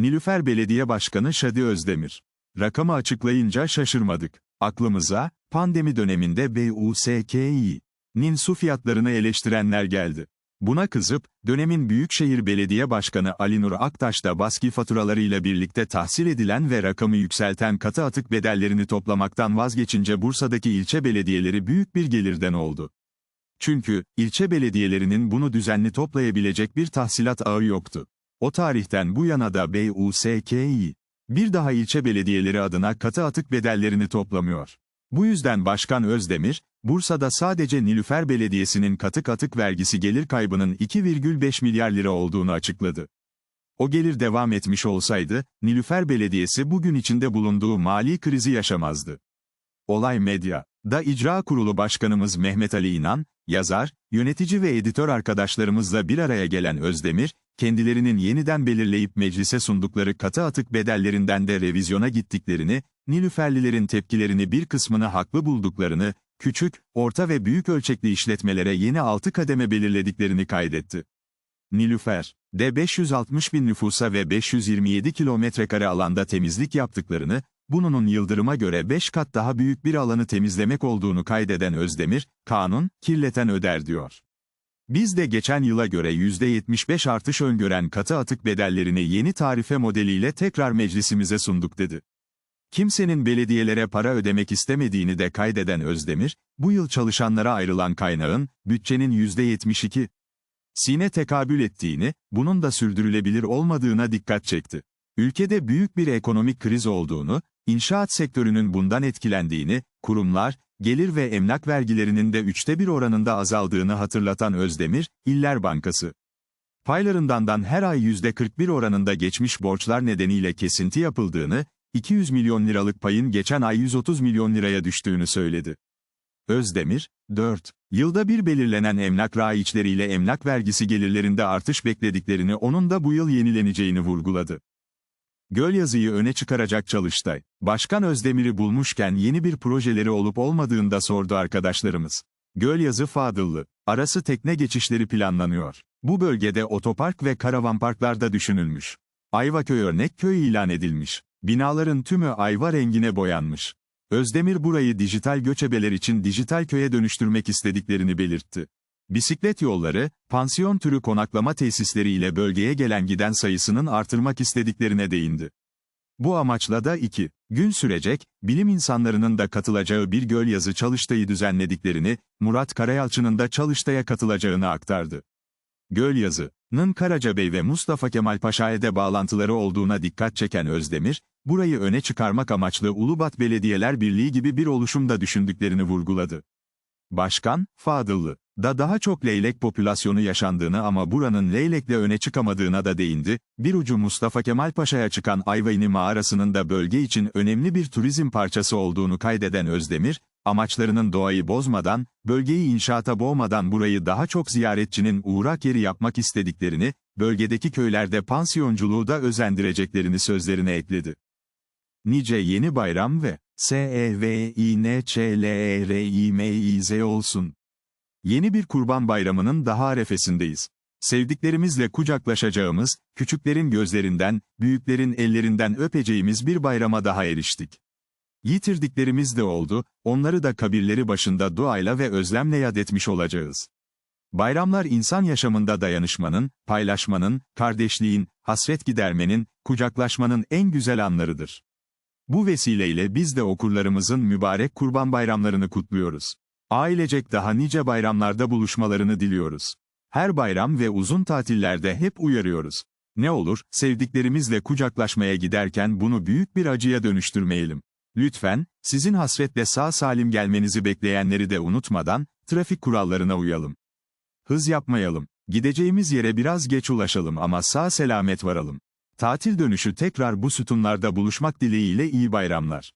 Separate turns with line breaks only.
Nilüfer Belediye Başkanı Şadi Özdemir. Rakamı açıklayınca şaşırmadık. Aklımıza, pandemi döneminde BUSKİ'nin su fiyatlarını eleştirenler geldi. Buna kızıp, dönemin Büyükşehir Belediye Başkanı Ali Nur Aktaş da baski faturalarıyla birlikte tahsil edilen ve rakamı yükselten katı atık bedellerini toplamaktan vazgeçince Bursa'daki ilçe belediyeleri büyük bir gelirden oldu. Çünkü, ilçe belediyelerinin bunu düzenli toplayabilecek bir tahsilat ağı yoktu. O tarihten bu yana da BUSKİ, bir daha ilçe belediyeleri adına katı atık bedellerini toplamıyor. Bu yüzden Başkan Özdemir, Bursa'da sadece Nilüfer Belediyesi'nin katık atık vergisi gelir kaybının 2,5 milyar lira olduğunu açıkladı. O gelir devam etmiş olsaydı, Nilüfer Belediyesi bugün içinde bulunduğu mali krizi yaşamazdı. Olay Medya, da İcra Kurulu Başkanımız Mehmet Ali İnan, yazar, yönetici ve editör arkadaşlarımızla bir araya gelen Özdemir, kendilerinin yeniden belirleyip meclise sundukları katı atık bedellerinden de revizyona gittiklerini, Nilüferlilerin tepkilerini bir kısmını haklı bulduklarını, küçük, orta ve büyük ölçekli işletmelere yeni altı kademe belirlediklerini kaydetti. Nilüfer, de 560 bin nüfusa ve 527 kilometrekare alanda temizlik yaptıklarını, bununun Yıldırım'a göre 5 kat daha büyük bir alanı temizlemek olduğunu kaydeden Özdemir, kanun, kirleten öder diyor. Biz de geçen yıla göre %75 artış öngören katı atık bedellerini yeni tarife modeliyle tekrar meclisimize sunduk dedi. Kimsenin belediyelere para ödemek istemediğini de kaydeden Özdemir, bu yıl çalışanlara ayrılan kaynağın, bütçenin %72 sine tekabül ettiğini, bunun da sürdürülebilir olmadığına dikkat çekti. Ülkede büyük bir ekonomik kriz olduğunu, inşaat sektörünün bundan etkilendiğini, kurumlar, gelir ve emlak vergilerinin de üçte bir oranında azaldığını hatırlatan Özdemir, İller Bankası paylarındandan her ay %41 oranında geçmiş borçlar nedeniyle kesinti yapıldığını, 200 milyon liralık payın geçen ay 130 milyon liraya düştüğünü söyledi. Özdemir, 4. Yılda bir belirlenen emlak raiçleriyle emlak vergisi gelirlerinde artış beklediklerini onun da bu yıl yenileneceğini vurguladı. Gölyazı'yı öne çıkaracak Çalıştay, Başkan Özdemir'i bulmuşken yeni bir projeleri olup olmadığını da sordu arkadaşlarımız. Gölyazı Fadıllı, arası tekne geçişleri planlanıyor. Bu bölgede otopark ve karavan parklar da düşünülmüş. Ayvaköy örnek köy ilan edilmiş. Binaların tümü ayva rengine boyanmış. Özdemir burayı dijital göçebeler için dijital köye dönüştürmek istediklerini belirtti. Bisiklet yolları, pansiyon türü konaklama tesisleri ile bölgeye gelen giden sayısının artırmak istediklerine değindi. Bu amaçla da iki gün sürecek, bilim insanlarının da katılacağı bir göl yazı çalıştayı düzenlediklerini, Murat Karayalçı'nın da çalıştaya katılacağını aktardı. Göl yazı'nın Karacabey ve Mustafa Kemal Paşa'ya da bağlantıları olduğuna dikkat çeken Özdemir, burayı öne çıkarmak amaçlı Ulubat Belediyeler Birliği gibi bir oluşumda düşündüklerini vurguladı. Başkan, Fadıllı, da daha çok leylek popülasyonu yaşandığını ama buranın leylekle öne çıkamadığına da değindi, bir ucu Mustafa Kemal Paşa'ya çıkan Ayvayni mağarasının da bölge için önemli bir turizm parçası olduğunu kaydeden Özdemir, amaçlarının doğayı bozmadan, bölgeyi inşaata boğmadan burayı daha çok ziyaretçinin uğrak yeri yapmak istediklerini, bölgedeki köylerde pansiyonculuğu da özendireceklerini sözlerine ekledi. Nice yeni bayram ve E S-E-V-İ-N-Ç-L-E-R-İ-M-İ-Z olsun. Yeni bir kurban bayramının daha arefesindeyiz. Sevdiklerimizle kucaklaşacağımız, küçüklerin gözlerinden, büyüklerin ellerinden öpeceğimiz bir bayrama daha eriştik. Yitirdiklerimiz de oldu, onları da kabirleri başında duayla ve özlemle yad etmiş olacağız. Bayramlar insan yaşamında dayanışmanın, paylaşmanın, kardeşliğin, hasret gidermenin, kucaklaşmanın en güzel anlarıdır. Bu vesileyle biz de okurlarımızın mübarek kurban bayramlarını kutluyoruz. Ailecek daha nice bayramlarda buluşmalarını diliyoruz. Her bayram ve uzun tatillerde hep uyarıyoruz. Ne olur, sevdiklerimizle kucaklaşmaya giderken bunu büyük bir acıya dönüştürmeyelim. Lütfen, sizin hasretle sağ salim gelmenizi bekleyenleri de unutmadan, trafik kurallarına uyalım. Hız yapmayalım. Gideceğimiz yere biraz geç ulaşalım ama sağ selamet varalım. Tatil dönüşü tekrar bu sütunlarda buluşmak dileğiyle iyi bayramlar.